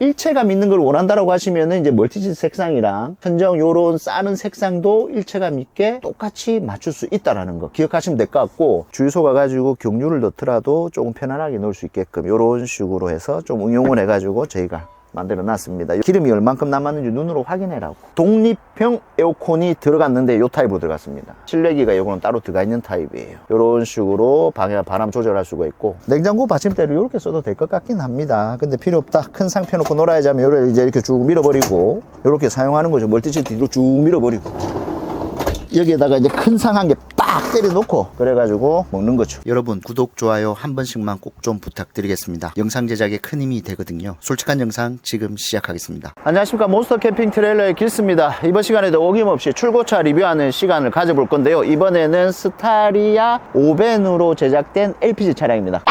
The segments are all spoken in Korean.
일체감 있는 걸 원한다라고 하시면은 이제 멀티지 색상이랑 천정 요런 싸는 색상도 일체감 있게 똑같이 맞출 수 있다라는 거 기억하시면 될 것 같고 주유소 가가지고 경유를 넣더라도 조금 편안하게 넣을 수 있게끔 요런 식으로 해서 좀 응용을 해가지고 저희가 만들어 놨습니다. 기름이 얼만큼 남았는지 눈으로 확인해라고. 독립형 에어컨이 들어갔는데 요 타입으로 들어갔습니다. 실내기가 요거는 따로 들어가 있는 타입이에요. 요런 식으로 방향 바람 조절할 수가 있고 냉장고 받침대를 이렇게 써도 될 것 같긴 합니다. 근데 필요 없다. 큰상 펴놓고 놀아야지 하면 요래 이제 이렇게 쭉 밀어버리고 요렇게 사용하는 거죠. 멀티지 뒤로 쭉 밀어버리고 여기에다가 이제 큰 상 한 개 빡 때려놓고 그래가지고 먹는 거죠. 여러분 구독 좋아요 한 번씩만 꼭 좀 부탁드리겠습니다. 영상 제작에 큰 힘이 되거든요. 솔직한 영상 지금 시작하겠습니다. 안녕하십니까 몬스터 캠핑 트레일러의 길스입니다. 이번 시간에도 어김없이 출고차 리뷰하는 시간을 가져볼 건데요. 이번에는 스타리아 5벤으로 제작된 LPG 차량입니다.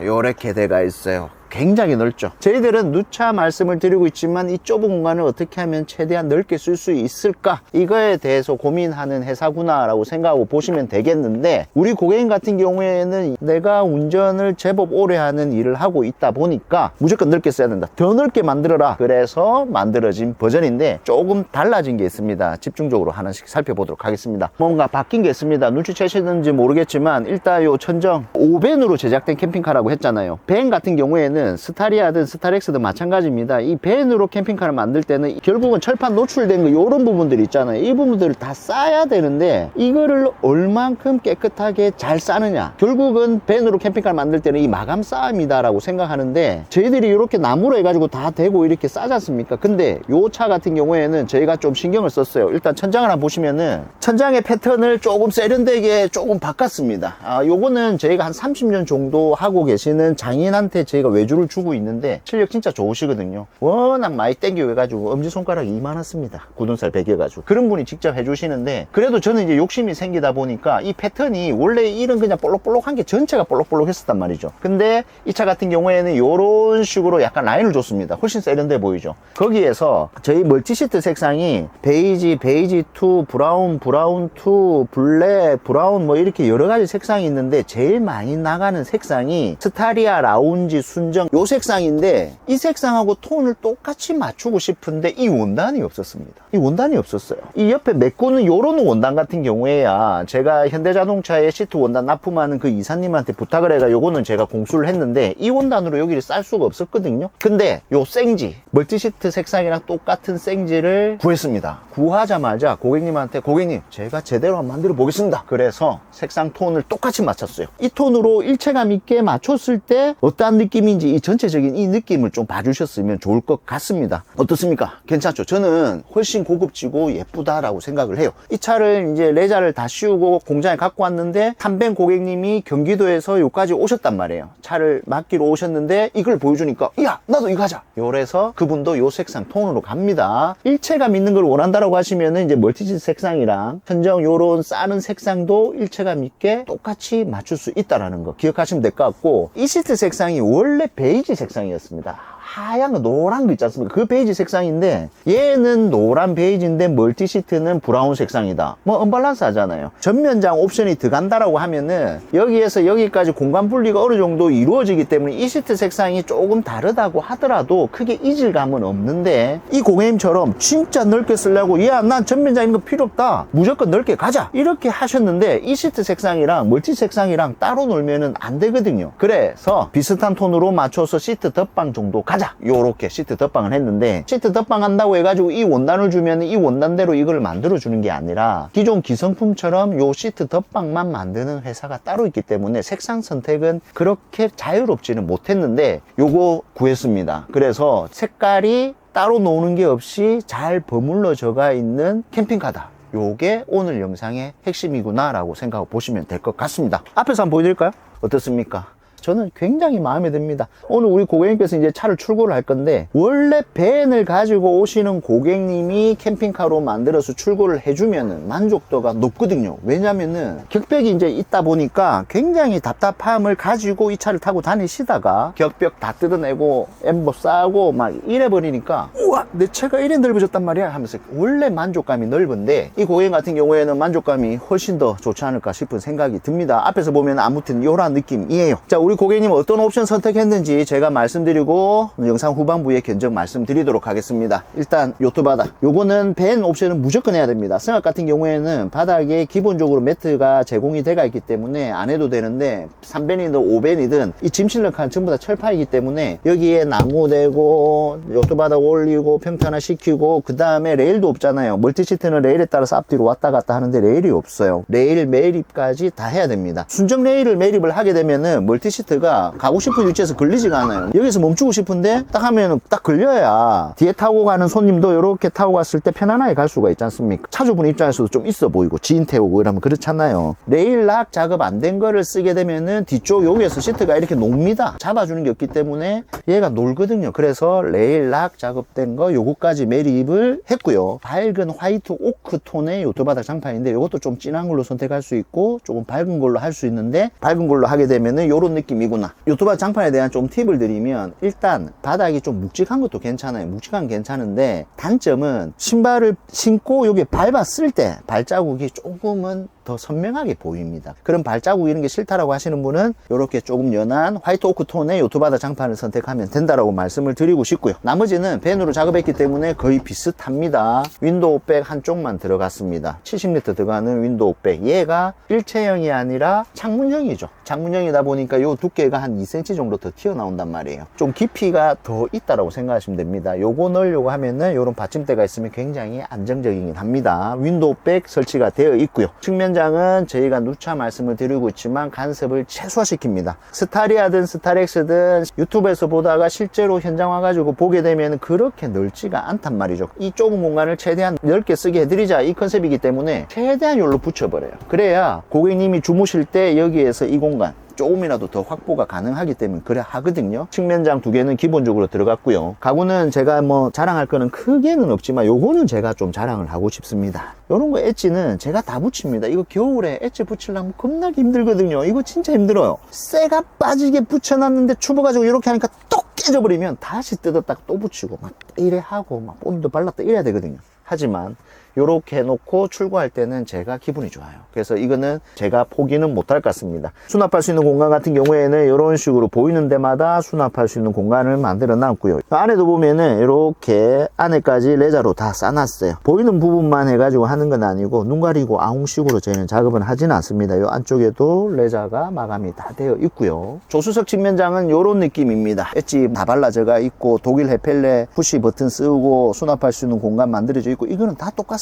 요렇게 돼가 있어요. 굉장히 넓죠. 저희들은 누차 말씀을 드리고 있지만 이 좁은 공간을 어떻게 하면 최대한 넓게 쓸 수 있을까? 이거에 대해서 고민하는 회사구나 라고 생각하고 보시면 되겠는데 우리 고객님 같은 경우에는 내가 운전을 제법 오래 하는 일을 하고 있다 보니까 무조건 넓게 써야 된다. 더 넓게 만들어라. 그래서 만들어진 버전인데 조금 달라진 게 있습니다. 집중적으로 하나씩 살펴보도록 하겠습니다. 뭔가 바뀐 게 있습니다. 눈치채시는지 모르겠지만 일단 요 천정 5벤으로 제작된 캠핑카라고 했잖아요. 벤 같은 경우에는 스타리아든 스타렉스든 마찬가지입니다. 이 벤으로 캠핑카를 만들 때는 결국은 철판 노출된 거 이런 부분들 있잖아요. 이 부분들을 다 싸야 되는데 이거를 얼만큼 깨끗하게 잘 싸느냐. 결국은 벤으로 캠핑카를 만들 때는 이 마감 싸움이다라고 생각하는데 저희들이 이렇게 나무로 해가지고 다 대고 이렇게 싸지 않습니까? 근데 요 차 같은 경우에는 저희가 좀 신경을 썼어요. 일단 천장을 한번 보시면은 천장의 패턴을 조금 세련되게 조금 바꿨습니다. 아, 요거는 저희가 한 30년 정도 하고 계시는 장인한테 저희가 외주 를 주고 있는데 실력 진짜 좋으시거든요. 워낙 많이 땡겨 해가지고 엄지손가락이 이만했습니다. 굳은살 베겨가지고. 그런 분이 직접 해주시는데 그래도 저는 이제 욕심이 생기다 보니까 이 패턴이 원래 이런 그냥 볼록볼록한 게 전체가 볼록볼록 했었단 말이죠. 근데 이 차 같은 경우에는 이런 식으로 약간 라인을 줬습니다. 훨씬 세련돼 보이죠. 거기에서 저희 멀티시트 색상이 베이지, 베이지 2, 브라운, 브라운 2, 블랙, 브라운 뭐 이렇게 여러 가지 색상이 있는데 제일 많이 나가는 색상이 스타리아 라운지 순정 요 색상인데 이 색상하고 톤을 똑같이 맞추고 싶은데 이 원단이 없었습니다. 이 원단이 없었어요. 이 옆에 메꾸는 요런 원단 같은 경우에야 제가 현대자동차에 시트 원단 납품하는 그 이사님한테 부탁을 해가 요거는 제가 공수를 했는데 이 원단으로 여기를 쌀 수가 없었거든요. 근데 요 생지 멀티시트 색상이랑 똑같은 생지를 구했습니다. 구하자마자 고객님한테 고객님 제가 제대로 한번 만들어 보겠습니다. 그래서 색상 톤을 똑같이 맞췄어요. 이 톤으로 일체감 있게 맞췄을 때 어떠한 느낌인지 이 전체적인 이 느낌을 좀 봐주셨으면 좋을 것 같습니다. 어떻습니까? 괜찮죠? 저는 훨씬 고급지고 예쁘다라고 생각을 해요. 이 차를 이제 레자를 다 씌우고 공장에 갖고 왔는데 탐벤 고객님이 경기도에서 여기까지 오셨단 말이에요. 차를 맡기러 오셨는데 이걸 보여주니까 야 나도 이거 하자. 요래서 그분도 요 색상 톤으로 갑니다. 일체감 있는 걸 원한다라고 하시면은 이제 멀티지 색상이랑 천정 요런 싸는 색상도 일체감 있게 똑같이 맞출 수 있다라는 거 기억하시면 될 것 같고 이 시트 색상이 원래 베이지 색상이었습니다. 하얀 거 노란 거 있지 않습니까? 그 베이지 색상인데 얘는 노란 베이지인데 멀티 시트는 브라운 색상이다. 뭐 언밸런스 하잖아요. 전면장 옵션이 들어간다라고 하면은 여기에서 여기까지 공간 분리가 어느 정도 이루어지기 때문에 이 시트 색상이 조금 다르다고 하더라도 크게 이질감은 없는데 이 고객님처럼 진짜 넓게 쓰려고 야 난 전면장 있는 거 필요 없다. 무조건 넓게 가자. 이렇게 하셨는데 이 시트 색상이랑 멀티 색상이랑 따로 놀면은 안 되거든요. 그래서 비슷한 톤으로 맞춰서 시트 덧방 정도 가자. 요렇게 시트 덧방을 했는데 시트 덧방 한다고 해가지고 이 원단을 주면 이 원단대로 이걸 만들어 주는 게 아니라 기존 기성품처럼 요 시트 덧방만 만드는 회사가 따로 있기 때문에 색상 선택은 그렇게 자유롭지는 못했는데 요거 구했습니다. 그래서 색깔이 따로 노는 게 없이 잘 버물러져 가 있는 캠핑카다. 요게 오늘 영상의 핵심이구나 라고 생각하고 보시면 될 것 같습니다. 앞에서 한번 보여드릴까요? 어떻습니까? 저는 굉장히 마음에 듭니다. 오늘 우리 고객님께서 이제 차를 출고를 할 건데 원래 밴을 가지고 오시는 고객님이 캠핑카로 만들어서 출고를 해주면은 만족도가 높거든요. 왜냐면은 격벽이 이제 있다 보니까 굉장히 답답함을 가지고 이 차를 타고 다니시다가 격벽 다 뜯어내고 엠버 싸고 막 이래 버리니까 우와 내 차가 이래 넓어졌단 말이야 하면서 원래 만족감이 넓은데 이 고객님 같은 경우에는 만족감이 훨씬 더 좋지 않을까 싶은 생각이 듭니다. 앞에서 보면 아무튼 요런 느낌이에요. 자 우리 우리 고객님 어떤 옵션 선택했는지 제가 말씀드리고 영상 후반부에 견적 말씀드리도록 하겠습니다. 일단 요트 바닥. 요거는 밴 옵션은 무조건 해야 됩니다. 승합 같은 경우에는 바닥에 기본적으로 매트가 제공이 돼가 있기 때문에 안 해도 되는데 3밴이든 5밴이든 이 짐실력 칸 전부 다 철판이기 때문에 여기에 나무 대고 요트 바닥 올리고 평탄화 시키고 그 다음에 레일도 없잖아요. 멀티 시트는 레일에 따라서 앞뒤로 왔다 갔다 하는데 레일이 없어요. 레일 매립까지 다 해야 됩니다. 순정 레일을 매립을 하게 되면은 멀티 시트 가 가고 싶은 위치에서 걸리지가 않아요. 여기서 멈추고 싶은데 딱 하면은 딱 걸려야 뒤에 타고 가는 손님도 이렇게 타고 갔을 때 편안하게 갈 수가 있지 않습니까? 차주분 입장에서도 좀 있어 보이고 지인 태우고 이러면 그렇잖아요. 레일 락 작업 안 된 거를 쓰게 되면은 뒤쪽 여기에서 시트가 이렇게 녹니다. 잡아주는 게 없기 때문에 얘가 놀거든요. 그래서 레일 락 작업된 거 요거까지 매립을 했고요. 밝은 화이트 오크 톤의 요트 바닥 장판인데 요것도 좀 진한 걸로 선택할 수 있고 조금 밝은 걸로 할 수 있는데 밝은 걸로 하게 되면은 요런 느낌 이구나. 요트바닥 장판에 대한 좀 팁을 드리면 일단 바닥이 좀 묵직한 것도 괜찮아요. 묵직한 건 괜찮은데 단점은 신발을 신고 여기 밟았을 때 발자국이 조금은 더 선명하게 보입니다. 그런 발자국 이런 게 싫다라고 하시는 분은 이렇게 조금 연한 화이트 오크 톤의 요트바다 장판을 선택하면 된다라고 말씀을 드리고 싶고요. 나머지는 밴으로 작업했기 때문에 거의 비슷합니다. 윈도우 백 한쪽만 들어갔습니다. 70리터 들어가는 윈도우 백. 얘가 일체형이 아니라 창문형이죠. 창문형이다 보니까 요 두께가 한 2cm 정도 더 튀어나온단 말이에요. 좀 깊이가 더 있다라고 생각하시면 됩니다. 요거 넣으려고 하면은 요런 받침대가 있으면 굉장히 안정적이긴 합니다. 윈도우 백 설치가 되어 있고요. 측면장 은 저희가 누차 말씀을 드리고 있지만 간섭을 최소화시킵니다. 스타리아든 스타렉스든 유튜브에서 보다가 실제로 현장 와가지고 보게 되면 그렇게 넓지가 않단 말이죠. 이 좁은 공간을 최대한 넓게 쓰게 해드리자 이 컨셉이기 때문에 최대한 열로 붙여버려요. 그래야 고객님이 주무실 때 여기에서 이 공간 조금이라도 더 확보가 가능하기 때문에 그래 하거든요. 측면장 두 개는 기본적으로 들어갔고요. 가구는 제가 뭐 자랑할 거는 크게는 없지만 요거는 제가 좀 자랑을 하고 싶습니다. 요런 거 엣지는 제가 다 붙입니다. 이거 겨울에 엣지 붙이려면 겁나게 힘들거든요. 이거 진짜 힘들어요. 쇠가 빠지게 붙여놨는데 추워가지고 이렇게 하니까 똑 깨져버리면 다시 뜯었다가 또 붙이고 막 이래 하고 막 본드 발랐다 이래야 되거든요. 하지만 요렇게 해놓고 출고할 때는 제가 기분이 좋아요. 그래서 이거는 제가 포기는 못할 것 같습니다. 수납할 수 있는 공간 같은 경우에는 이런 식으로 보이는 데마다 수납할 수 있는 공간을 만들어 놨고요. 안에도 보면은 이렇게 안에까지 레자로 다 싸놨어요. 보이는 부분만 해가지고 하는 건 아니고 눈 가리고 아웅식으로 저희는 작업은 하지는 않습니다. 이 안쪽에도 레자가 마감이 다 되어 있고요. 조수석 측면장은 이런 느낌입니다. 엣지 다 발라져가 있고 독일 헤펠레 푸시 버튼 쓰고 수납할 수 있는 공간 만들어져 있고 이거는 다 똑같습니다.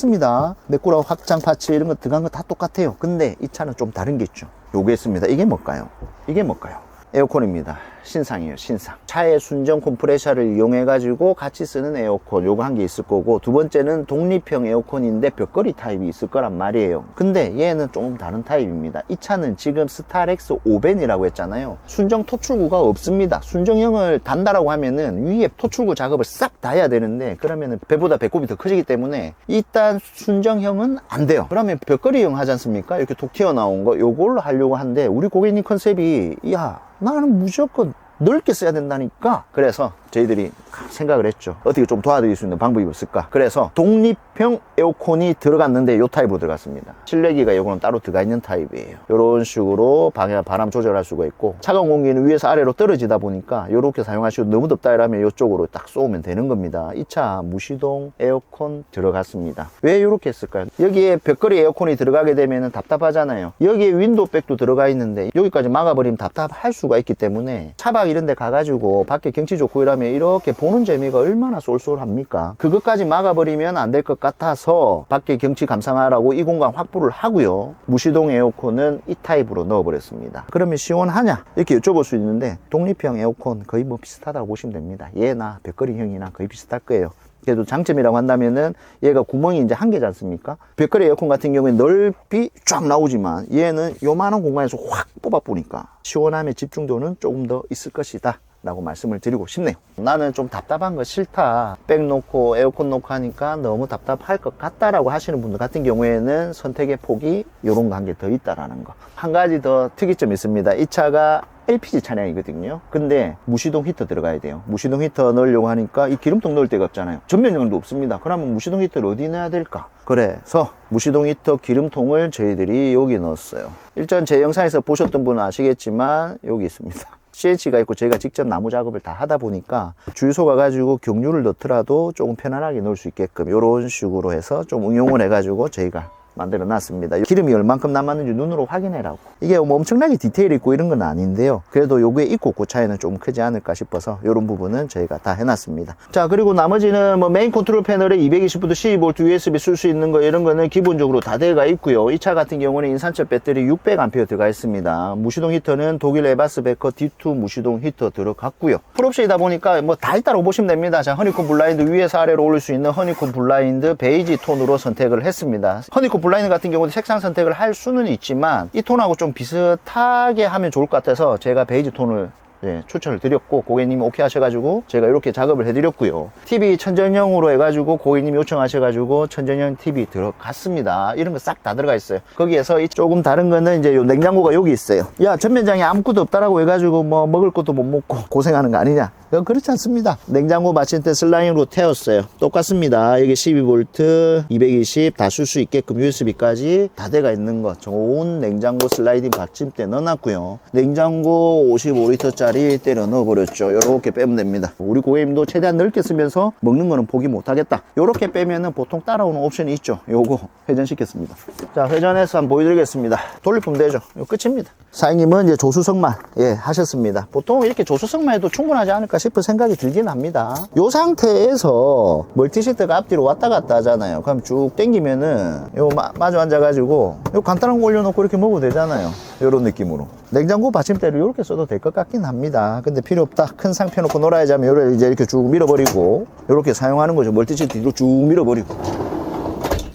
메꾸라 확장 파츠 이런 거 들어간 거 다 똑같아요. 근데 이 차는 좀 다른 게 있죠. 요게 있습니다. 이게 뭘까요? 이게 뭘까요? 에어컨입니다. 신상이에요, 신상. 차의 순정 컴프레셔를 이용해 가지고 같이 쓰는 에어컨 요거 한 개 있을 거고 두 번째는 독립형 에어컨인데 벽걸이 타입이 있을 거란 말이에요. 근데 얘는 조금 다른 타입입니다. 이 차는 지금 스타렉스 5벤이라고 했잖아요. 순정 토출구가 없습니다. 순정형을 단다라고 하면은 위에 토출구 작업을 싹 다 해야 되는데 그러면은 배보다 배꼽이 더 커지기 때문에 일단 순정형은 안 돼요. 그러면 벽걸이형 하지 않습니까? 이렇게 독 튀어나온 거 요걸로 하려고 하는데 우리 고객님 컨셉이 야 나는 무조건 넓게 써야 된다니까. 그래서 저희들이 생각을 했죠. 어떻게 좀 도와드릴 수 있는 방법이 없을까. 그래서 독립형 에어컨이 들어갔는데 요 타입으로 들어갔습니다. 실내기가 요거는 따로 들어가 있는 타입이에요. 이런 식으로 방향 바람 조절할 수가 있고 차가운 공기는 위에서 아래로 떨어지다 보니까 이렇게 사용하시고 너무 덥다 이러면 이쪽으로 딱 쏘면 되는 겁니다. 이 차 무시동 에어컨 들어갔습니다. 왜 이렇게 했을까요? 여기에 벽걸이 에어컨이 들어가게 되면 답답하잖아요. 여기에 윈도우백도 들어가 있는데 여기까지 막아버리면 답답할 수가 있기 때문에 차박 이런 데 가가지고 밖에 경치 좋고 이러면 이렇게 보는 재미가 얼마나 쏠쏠합니까? 그것까지 막아버리면 안 될 것 같아서 밖에 경치 감상하라고 이 공간 확보를 하고요. 무시동 에어컨은 이 타입으로 넣어버렸습니다. 그러면 시원하냐? 이렇게 여쭤볼 수 있는데 독립형 에어컨 거의 뭐 비슷하다고 보시면 됩니다. 얘나 벽걸이형이나 거의 비슷할 거예요. 그래도 장점이라고 한다면은 얘가 구멍이 이제 한 개지 않습니까? 벽걸이 에어컨 같은 경우에 넓이 쫙 나오지만 얘는 요만한 공간에서 확 뽑아 보니까 시원함의 집중도는 조금 더 있을 것이다. 라고 말씀을 드리고 싶네요. 나는 좀 답답한 거 싫다. 백 놓고 에어컨 놓고 하니까 너무 답답할 것 같다 라고 하시는 분들 같은 경우에는 선택의 폭이 이런 개더 있다라는 거. 한 가지 더 특이점이 있습니다. 이 차가 LPG 차량이거든요. 근데 무시동 히터 들어가야 돼요. 무시동 히터 넣으려고 하니까 이 기름통 넣을 데가 없잖아요. 전면용도 없습니다. 그러면 무시동 히터를 어디 넣어야 될까? 그래서 무시동 히터 기름통을 저희들이 여기 넣었어요. 일단 제 영상에서 보셨던 분은 아시겠지만 여기 있습니다. CNC가 있고 저희가 직접 나무 작업을 다 하다 보니까 주유소 가가지고 경유를 넣더라도 조금 편안하게 넣을 수 있게끔 이런 식으로 해서 좀 응용을 해가지고 저희가 만들어 놨습니다. 기름이 얼만큼 남았는지 눈으로 확인해라고. 이게 뭐 엄청나게 디테일 있고 이런 건 아닌데요. 그래도 요게 있고 그 차이는 좀 크지 않을까 싶어서 이런 부분은 저희가 다 해놨습니다. 자, 그리고 나머지는 뭐 메인 컨트롤 패널에 220V 12V USB 쓸 수 있는 거 이런 거는 기본적으로 다 되어가 있고요. 이 차 같은 경우는 인산철 배터리 600A 들어가 있습니다. 무시동 히터는 독일 에바스 베커 D2 무시동 히터 들어갔고요. 풀옵션이다 보니까 뭐 다 있다고 보시면 됩니다. 자, 허니콤 블라인드 위에서 아래로 올릴 수 있는 허니콤 블라인드 베이지 톤으로 선택을 했습니다. 허니콤 블라인드 같은 경우는 색상 선택을 할 수는 있지만 이 톤하고 좀 비슷하게 하면 좋을 것 같아서 제가 베이지 톤을 예, 추천을 드렸고 고객님이 오케이 하셔가지고 제가 이렇게 작업을 해드렸고요. TV 천전형으로 해가지고 고객님이 요청하셔가지고 천전형 TV 들어갔습니다. 이런 거 싹 다 들어가 있어요. 거기에서 이 조금 다른 거는 이제 요 냉장고가 여기 있어요. 야 전면장에 아무것도 없다라고 해가지고 뭐 먹을 것도 못 먹고 고생하는 거 아니냐? 이건 그렇지 않습니다. 냉장고 마침대 슬라임으로 태웠어요. 똑같습니다. 여기 12V, 220 다 쓸 수 있게끔 USB까지 다 돼가 있는 거 좋은 냉장고 슬라이딩 받침대 넣어놨고요. 냉장고 55리터짜리 때려 넣어버렸죠. 이렇게 빼면 됩니다. 우리 고객님도 최대한 넓게 쓰면서 먹는 거는 포기 못하겠다. 이렇게 빼면은 보통 따라오는 옵션이 있죠. 요거 회전시켰습니다. 자, 회전해서 한번 보여드리겠습니다. 돌리면 되죠. 요 끝입니다. 사장님은 이제 조수석만 예 하셨습니다. 보통 이렇게 조수석만 해도 충분하지 않을까 싶은 생각이 들긴 합니다. 요 상태에서 멀티시트가 앞뒤로 왔다 갔다 하잖아요. 그럼 쭉 당기면은 요 마, 마주 앉아가지고 요 간단한 거 올려놓고 이렇게 먹어도 되잖아요. 요런 느낌으로. 냉장고 받침대를 이렇게 써도 될 것 같긴 합니다. 근데 필요 없다. 큰 상 펴놓고 놀아야지 하면 요를 이제 이렇게 쭉 밀어버리고 요렇게 사용하는 거죠. 멀티시트 뒤로 쭉 밀어버리고.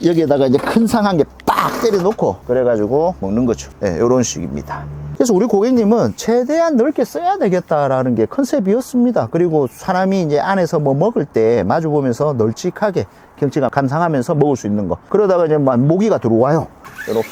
여기에다가 이제 큰 상 한 개 빡 때려 놓고 그래가지고 먹는 거죠. 예, 요런 식입니다. 그래서 우리 고객님은 최대한 넓게 써야 되겠다라는 게 컨셉이었습니다. 그리고 사람이 이제 안에서 뭐 먹을 때 마주 보면서 널찍하게 경치가 감상하면서 먹을 수 있는 거. 그러다가 이제 막 모기가 들어와요. 이렇게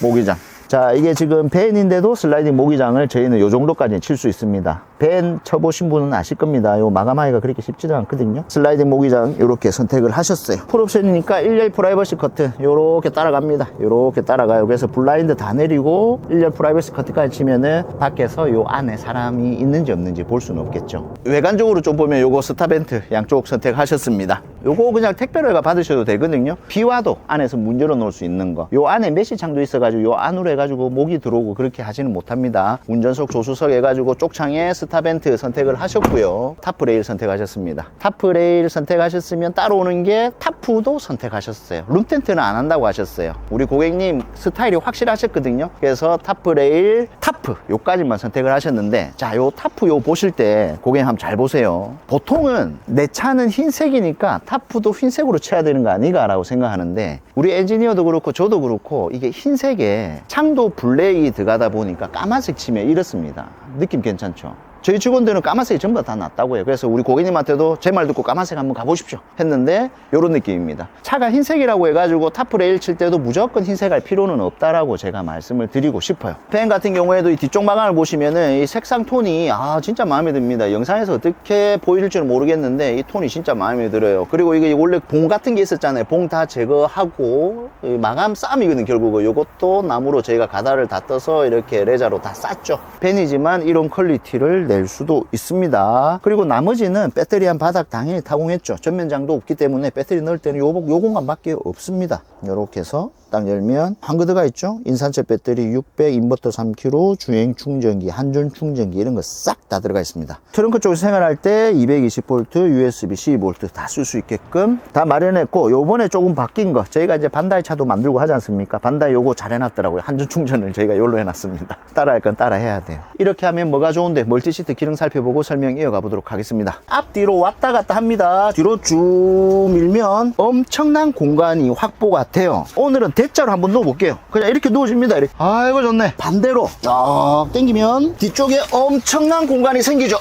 모기장. 자, 이게 지금 벤인데도 슬라이딩 모기장을 저희는 요 정도까지 칠 수 있습니다. 벤 쳐보신 분은 아실 겁니다. 요 마감하기가 그렇게 쉽지는 않거든요. 슬라이딩 모기장 이렇게 선택을 하셨어요. 풀옵션이니까 1열 프라이버시 커튼 요렇게 따라갑니다. 요렇게 따라가요. 그래서 블라인드 다 내리고 1열 프라이버시 커튼까지 치면은 밖에서 요 안에 사람이 있는지 없는지 볼 수는 없겠죠. 외관적으로 좀 보면 요거 스타벤트 양쪽 선택하셨습니다. 요거 그냥 택배로 받으셔도 되거든요. 비 와도 안에서 문 열어 놓을 수 있는 거. 요 안에 메시 창도 있어가지고 요 안으로 해가지고 목이 들어오고 그렇게 하지는 못합니다. 운전석 조수석 해가지고 쪽창에 스 타벤트 선택을 하셨고요. 타프레일 선택하셨습니다. 타프레일 선택하셨으면 따라오는 게 타프도 선택하셨어요. 룸텐트는 안 한다고 하셨어요. 우리 고객님 스타일이 확실하셨거든요. 그래서 타프레일 타프 요까지만 선택을 하셨는데 자 요 타프 요 보실 때 고객님 한번 잘 보세요. 보통은 내 차는 흰색이니까 타프도 흰색으로 쳐야 되는 거 아닌가 라고 생각하는데 우리 엔지니어도 그렇고 저도 그렇고 이게 흰색에 창도 블랙이 들어가다 보니까 까만색 치면 이렇습니다. 느낌 괜찮죠? 저희 직원들은 까만색이 전부 다 낫다고 해요. 그래서 우리 고객님한테도 제 말 듣고 까만색 한번 가보십시오. 했는데 이런 느낌입니다. 차가 흰색이라고 해가지고 타프레일 칠 때도 무조건 흰색 할 필요는 없다라고 제가 말씀을 드리고 싶어요. 펜 같은 경우에도 이 뒤쪽 마감을 보시면은 이 색상 톤이 아 진짜 마음에 듭니다. 영상에서 어떻게 보일지는 모르겠는데 이 톤이 진짜 마음에 들어요. 그리고 이게 원래 봉 같은 게 있었잖아요. 봉 다 제거하고 이 마감 쌈이거든 결국은 이것도 나무로 저희가 가다를 다 떠서 이렇게 레자로 다 쌌죠. 펜이지만 이런 퀄리티를 낼 수도 있습니다. 그리고 나머지는 배터리 한 바닥 당연히 타공했죠. 전면장도 없기 때문에 배터리 넣을 때는 요, 요 공간밖에 없습니다. 이렇게 해서 딱 열면 한그드가 있죠. 인산철 배터리 600, 인버터 3kg, 주행 충전기, 한전 충전기 이런 거 싹 다 들어가 있습니다. 트렁크 쪽에서 생활할 때 220V, USB 12V 다쓸 수 있게끔 다 마련했고 요번에 조금 바뀐 거 저희가 이제 반다이 차도 만들고 하지 않습니까? 반다이 요거 잘 해놨더라고요. 한전 충전을 저희가 요로 해놨습니다. 따라할 건 따라 해야 돼요. 이렇게 하면 뭐가 좋은데 멀티시 트 기능 살펴보고 설명 이어가 보도록 하겠습니다. 앞뒤로 왔다 갔다 합니다. 뒤로 쭉 밀면 엄청난 공간이 확보가 돼요. 오늘은 대자로 한번 넣어볼게요. 그냥 이렇게 누워집니다. 이렇게. 아이고 좋네. 반대로 쫙 당기면 뒤쪽에 엄청난 공간이 생기죠.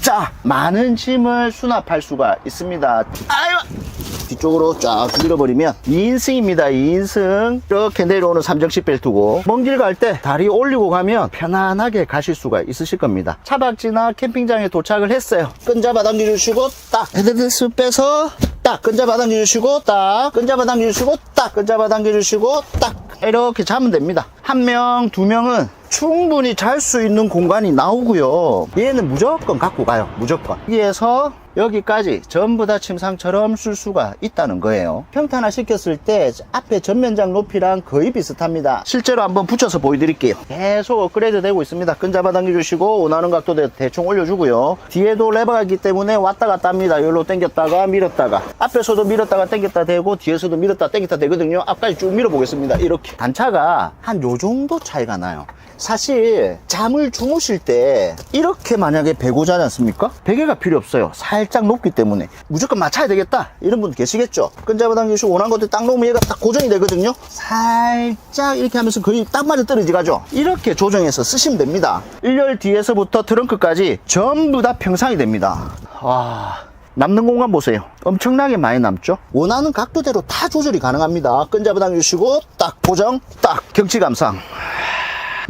자, 많은 짐을 수납할 수가 있습니다. 아이고. 뒤쪽으로 쫙 밀어버리면 2인승입니다. 2인승. 이렇게 내려오는 삼정식 벨트고 먼 길 갈 때 다리 올리고 가면 편안하게 가실 수가 있으실 겁니다. 차박지나 캠핑장에 도착을 했어요. 끈 잡아 당겨주시고 딱. 헤드레스 빼서 딱. 딱 끈잡아 당겨주시고 딱. 끈잡아 당겨주시고 딱. 끈잡아 당겨주시고 딱. 이렇게 자면 됩니다. 한 명 두 명은 충분히 잘 수 있는 공간이 나오고요. 얘는 무조건 갖고 가요. 무조건. 여기에서 여기까지 전부 다 침상처럼 쓸 수가 있다는 거예요. 평탄화 시켰을 때 앞에 전면장 높이랑 거의 비슷합니다. 실제로 한번 붙여서 보여드릴게요. 계속 업그레이드 되고 있습니다. 끈 잡아 당겨 주시고 원하는 각도 대충 올려주고요. 뒤에도 레버가 있기 때문에 왔다 갔다 합니다. 여기로 당겼다가 밀었다가. 앞에서도 밀었다가 당겼다 되고 뒤에서도 밀었다 당겼다 되거든요. 앞까지 쭉 밀어 보겠습니다. 이렇게. 단차가 한 요 정도 차이가 나요 사실 잠을 주무실 때 이렇게 만약에 베고 자지 않습니까? 베개가 필요 없어요. 살짝 높기 때문에 무조건 맞춰야 되겠다 이런 분 계시겠죠? 끈잡아 당기시고 원하는 것들 딱 놓으면 얘가 딱 고정이 되거든요. 살짝 이렇게 하면서 거의 딱 맞아 떨어지 가죠. 이렇게 조정해서 쓰시면 됩니다. 1열 뒤에서부터 트렁크까지 전부 다 평상이 됩니다. 와... 남는 공간 보세요. 엄청나게 많이 남죠? 원하는 각도대로 다 조절이 가능합니다. 끈잡아 당기시고 딱 고정, 딱 경치 감상.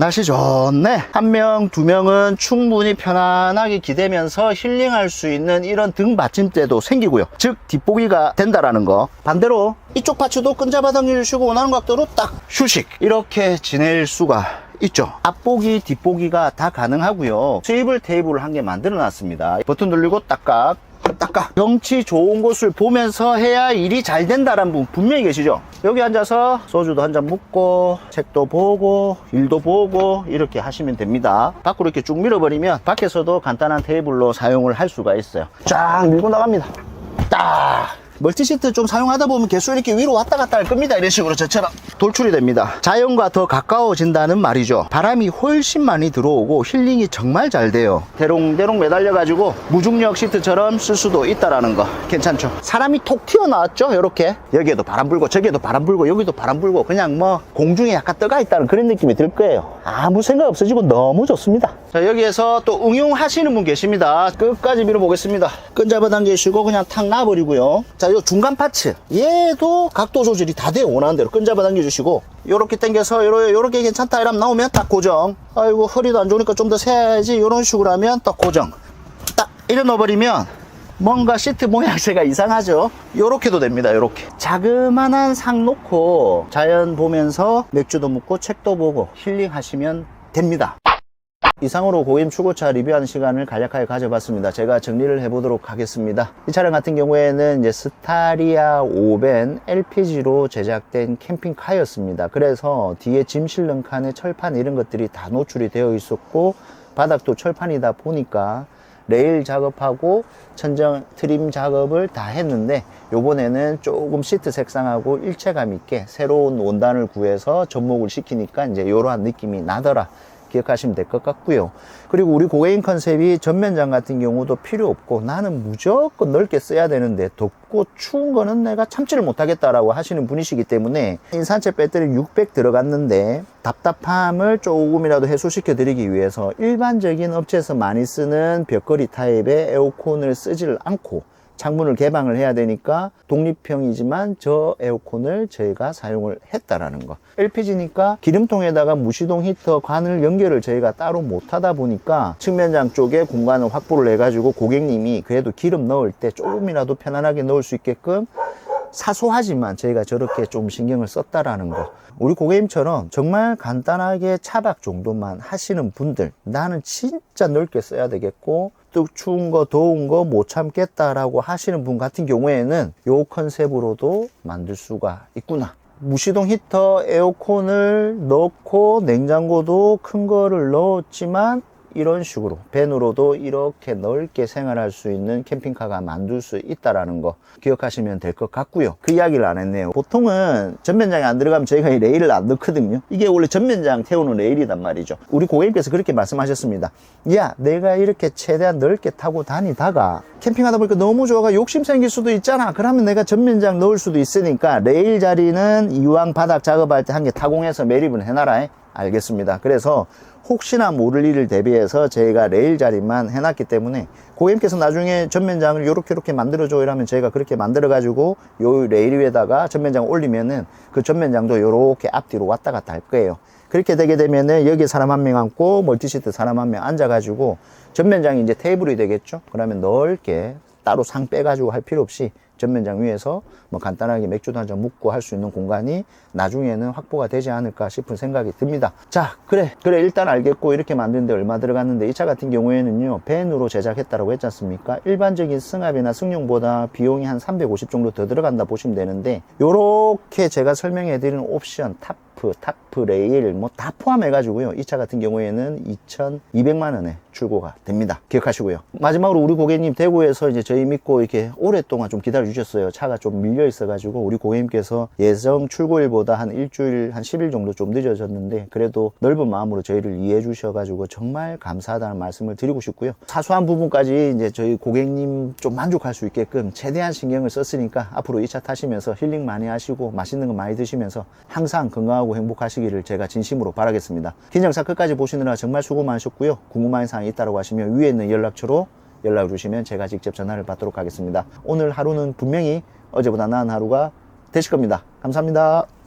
날씨 좋네. 한 명, 두 명은 충분히 편안하게 기대면서 힐링할 수 있는 이런 등 받침대도 생기고요. 즉, 뒷보기가 된다라는 거. 반대로 이쪽 파츠도 끈잡아 당겨주시고 원하는 각도로 딱 휴식. 이렇게 지낼 수가 있죠. 앞보기, 뒷보기가 다 가능하고요. 스위블 테이블을 한 개 만들어 놨습니다. 버튼 누르고 딱깍. 딱까 경치 좋은 곳을 보면서 해야 일이 잘 된다라는 분 분명히 계시죠? 여기 앉아서 소주도 한 잔 먹고 책도 보고 일도 보고 이렇게 하시면 됩니다. 밖으로 이렇게 쭉 밀어버리면 밖에서도 간단한 테이블로 사용을 할 수가 있어요. 쫙 밀고 나갑니다. 딱 멀티시트 좀 사용하다 보면 계속 이렇게 위로 왔다 갔다 할 겁니다. 이런 식으로 저처럼 돌출이 됩니다. 자연과 더 가까워진다는 말이죠. 바람이 훨씬 많이 들어오고 힐링이 정말 잘 돼요. 대롱대롱 매달려 가지고 무중력 시트처럼 쓸 수도 있다라는 거 괜찮죠? 사람이 톡 튀어나왔죠? 이렇게 여기에도 바람 불고 저기에도 바람 불고 여기도 바람 불고 그냥 뭐 공중에 약간 떠가 있다는 그런 느낌이 들 거예요. 아무 생각 없어지고 너무 좋습니다. 자 여기에서 또 응용하시는 분 계십니다. 끝까지 밀어보겠습니다. 끈 잡아 당기시고 그냥 탁 놔버리고요. 자, 요 중간 파츠. 얘도 각도 조절이 다 돼요. 원하는 대로. 끈 잡아 당겨주시고. 요렇게 당겨서, 요렇게, 요렇게 괜찮다. 이러면 나오면 딱 고정. 아이고, 허리도 안 좋으니까 좀 더 세야지. 요런 식으로 하면 딱 고정. 딱, 이래 넣어버리면 뭔가 시트 모양새가 이상하죠? 요렇게도 됩니다. 요렇게. 자그만한 상 놓고 자연 보면서 맥주도 먹고 책도 보고 힐링 하시면 됩니다. 이상으로 고임 출고차 리뷰하는 시간을 간략하게 가져봤습니다. 제가 정리를 해보도록 하겠습니다. 이 차량 같은 경우에는 이제 스타리아 5벤 LPG로 제작된 캠핑카였습니다. 그래서 뒤에 짐 실는 칸에 철판 이런 것들이 다 노출이 되어 있었고 바닥도 철판이다 보니까 레일 작업하고 천정 트림 작업을 다 했는데 요번에는 조금 시트 색상하고 일체감 있게 새로운 원단을 구해서 접목을 시키니까 이제 이러한 느낌이 나더라 기억하시면 될 것 같고요. 그리고 우리 고객인 컨셉이 전면장 같은 경우도 필요 없고 나는 무조건 넓게 써야 되는데 덥고 추운 거는 내가 참지를 못하겠다라고 하시는 분이시기 때문에 인산체 배터리 600 들어갔는데 답답함을 조금이라도 해소시켜 드리기 위해서 일반적인 업체에서 많이 쓰는 벽걸이 타입의 에어컨을 쓰지를 않고 창문을 개방을 해야 되니까 독립형이지만 저 에어컨을 저희가 사용을 했다라는 거. LPG니까 기름통에다가 무시동 히터 관을 연결을 저희가 따로 못 하다 보니까 측면장 쪽에 공간을 확보를 해가지고 고객님이 그래도 기름 넣을 때 조금이라도 편안하게 넣을 수 있게끔 사소하지만 저희가 저렇게 좀 신경을 썼다라는 거. 우리 고객님처럼 정말 간단하게 차박 정도만 하시는 분들, 나는 진짜 넓게 써야 되겠고, 또 추운 거, 더운 거 못 참겠다라고 하시는 분 같은 경우에는 요 컨셉으로도 만들 수가 있구나. 무시동 히터 에어컨을 넣고 냉장고도 큰 거를 넣었지만 이런 식으로 밴으로도 이렇게 넓게 생활할 수 있는 캠핑카가 만들 수 있다라는 거 기억하시면 될 것 같고요. 그 이야기를 안 했네요. 보통은 전면장에 안 들어가면 저희가 이 레일을 안 넣거든요. 이게 원래 전면장 태우는 레일이단 말이죠. 우리 고객님께서 그렇게 말씀하셨습니다. 야 내가 이렇게 최대한 넓게 타고 다니다가 캠핑하다 보니까 너무 좋아가 욕심 생길 수도 있잖아. 그러면 내가 전면장 넣을 수도 있으니까 레일 자리는 이왕 바닥 작업할 때 한 개 타공해서 매립을 해놔라 알겠습니다. 그래서 혹시나 모를 일을 대비해서 저희가 레일 자리만 해놨기 때문에 고객님께서 나중에 전면장을 요렇게 이렇게 만들어줘 이러면 저희가 그렇게 만들어 가지고 요 레일 위에다가 전면장 올리면은 그 전면장도 요렇게 앞뒤로 왔다 갔다 할 거예요. 그렇게 되게 되면은 여기 사람 한 명 앉고 멀티시트 사람 한 명 앉아 가지고 전면장이 이제 테이블이 되겠죠? 그러면 넓게 따로 상 빼가지고 할 필요 없이 전면장 위에서 뭐 간단하게 맥주도 한 잔 묵고 할 수 있는 공간이 나중에는 확보가 되지 않을까 싶은 생각이 듭니다. 자, 그래, 그래, 일단 알겠고, 이렇게 만드는데 얼마 들어갔는데, 이 차 같은 경우에는요, 벤으로 제작했다고 했지 않습니까? 일반적인 승합이나 승용보다 비용이 한 350 정도 더 들어간다 보시면 되는데, 요렇게 제가 설명해 드리는 옵션, 타프, 타프 레일, 뭐 다 포함해 가지고요, 이 차 같은 경우에는 2,200만 원에 출고가 됩니다. 기억하시고요. 마지막으로 우리 고객님 대구에서 이제 저희 믿고 이렇게 오랫동안 좀 기다려 주셨어요. 차가 좀 밀려 있어 가지고 우리 고객님께서 예정 출고일보다 한 일주일, 한 10일 정도 좀 늦어졌는데 그래도 넓은 마음으로 저희를 이해해 주셔 가지고 정말 감사하다는 말씀을 드리고 싶고요. 사소한 부분까지 이제 저희 고객님 좀 만족할 수 있게끔 최대한 신경을 썼으니까 앞으로 이 차 타시면서 힐링 많이 하시고 맛있는 거 많이 드시면서 항상 건강하고 행복하시기를 제가 진심으로 바라겠습니다. 긴 영상 끝까지 보시느라 정말 수고 많으셨고요. 궁금한 사항이 있다고 하시면 위에 있는 연락처로 연락 주시면 제가 직접 전화를 받도록 하겠습니다. 오늘 하루는 분명히 어제보다 나은 하루가 되실 겁니다. 감사합니다.